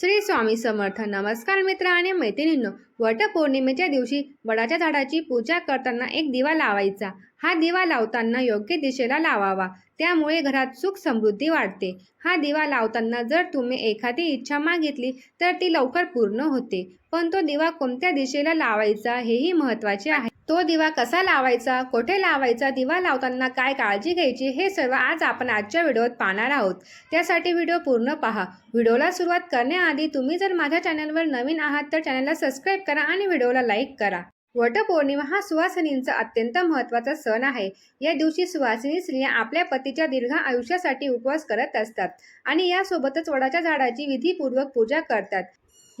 श्री स्वामी समर्थ. नमस्कार मित्र आणि मैत्रिणींनो वटपौर्णिमेच्या दिवशी वडाच्या झाडाची पूजा करताना एक दिवा लावायचा. हा दिवा लावताना योग्य दिशेला लावावा. त्यामुळे घरात सुख समृद्धी वाढते. हा दिवा लावताना जर तुम्ही एखादी इच्छा मागितली तर ती लवकर पूर्ण होते. पण तो दिवा कोणत्या दिशेला लावायचा हेही महत्त्वाचे आहे. तो दिवा कसा लावायचा कोठे लावायचा दिवा लावताना काय काळजी घ्यायची हे सर्व आज आपण आजच्या व्हिडिओत पाहणार आहोत. त्यासाठी व्हिडिओ पूर्ण पहा. व्हिडिओला सुरुवात करण्याआधी तुम्ही जर माझ्या चॅनलवर नवीन आहात तर चॅनलला सबस्क्राईब करा आणि व्हिडिओला लाईक करा. वटपौर्णिमा हा सुवासिनींचा अत्यंत महत्त्वाचा सण आहे. या दिवशी सुवासिनी स्त्रिया आपल्या पतीच्या दीर्घ आयुष्यासाठी उपवास करत असतात आणि यासोबतच वडाच्या झाडाची विधीपूर्वक पूजा करतात.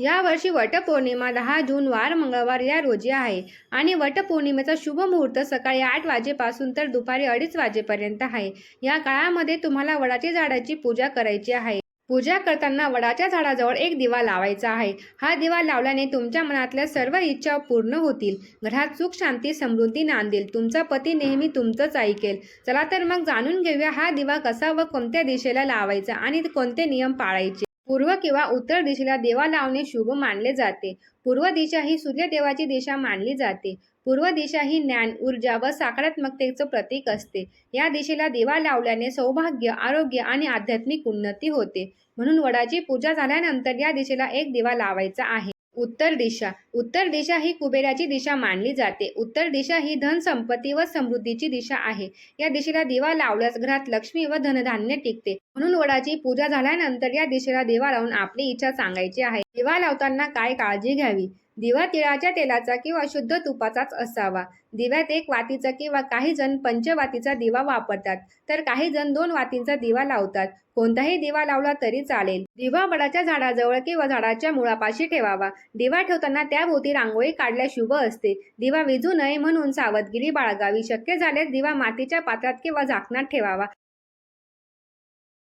यावर्षी वटपौर्णिमा दहा जून वार मंगळवार या रोजी आहे. आणि वटपौर्णिमेचा शुभ मुहूर्त सकाळी आठ वाजेपासून तर दुपारी अडीच वाजेपर्यंत आहे. या काळामध्ये तुम्हाला वडाच्या झाडाची पूजा करायची आहे. पूजा करताना वडाच्या झाडाजवळ एक दिवा लावायचा आहे. हा दिवा लावल्याने तुमच्या मनातल्या सर्व इच्छा पूर्ण होतील. घरात सुख शांती समृद्धी नांदेल. तुमचा पती नेहमी तुमचंच ऐकेल. चला तर मग जाणून घेऊया हा दिवा कसा व कोणत्या दिशेला लावायचा आणि कोणते नियम पाळायचे. पूर्व किंवा उत्तर दिशेला देवा लावणे शुभ मानले जाते. पूर्व दिशा ही सूर्यदेवाची दिशा मानली जाते. पूर्व दिशा ही ज्ञान ऊर्जा व सकारात्मकतेचं प्रतीक असते. या दिशेला दिवा लावल्याने सौभाग्य आरोग्य आणि आध्यात्मिक उन्नती होते. म्हणून वडाची पूजा झाल्यानंतर या दिशेला एक दिवा लावायचा आहे. उत्तर दिशा. उत्तर दिशा ही कुबेराची दिशा मानली जाते. उत्तर दिशा ही धन संपत्ती व समृद्धीची दिशा आहे. या दिशेला दिवा लावल्यास घरात लक्ष्मी व धनधान्य टिकते. म्हणून वडाची पूजा झाल्यानंतर या दिशेला दिवा लावून आपली इच्छा सांगायची आहे. दिवा लावताना काय काळजी घ्यावी? दिवा तिळाच्या तेलाचा किंवा शुद्ध तुपाचाच असावा. दिव्यात एक वातीचा किंवा काही जण पंचवातीचा दिवा वापरतात. तर काही जण दोन वातींचा दिवा लावतात. कोणताही दिवा लावला तरी चालेल. दिवा वडाच्या झाडाजवळ किंवा झाडाच्या मुळापाशी ठेवावा. दिवा ठेवताना त्याभोवती रांगोळी काढल्यास शुभ असते. दिवा विझू नये म्हणून सावधगिरी बाळगावी. शक्य झाल्यास दिवा मातीच्या पात्रात किंवा झाकणात ठेवावा.